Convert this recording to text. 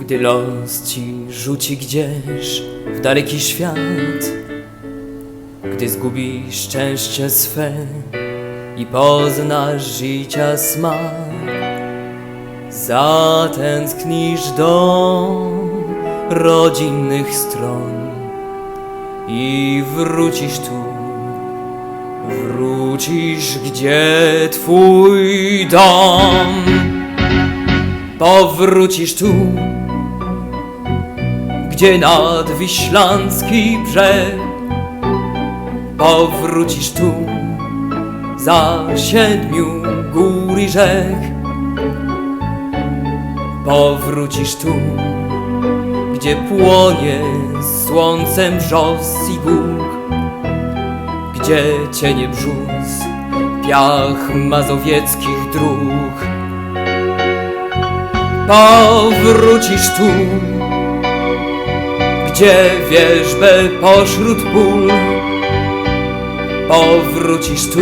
Gdy los ci rzuci gdzieś w daleki świat Gdy zgubisz szczęście swe i poznasz życia smak Zatęsknisz do rodzinnych stron i wrócisz tu. Wrócisz, gdzie twój dom. Powrócisz tu Gdzie nadwiślański brzeg. Powrócisz tu Za siedmiu gór i rzek. Powrócisz tu Gdzie płonie słońcem brzos i Bóg. Gdzie cienie brzus, piach mazowieckich dróg. Powrócisz tu, gdzie wierzbę pośród pól. Powrócisz tu,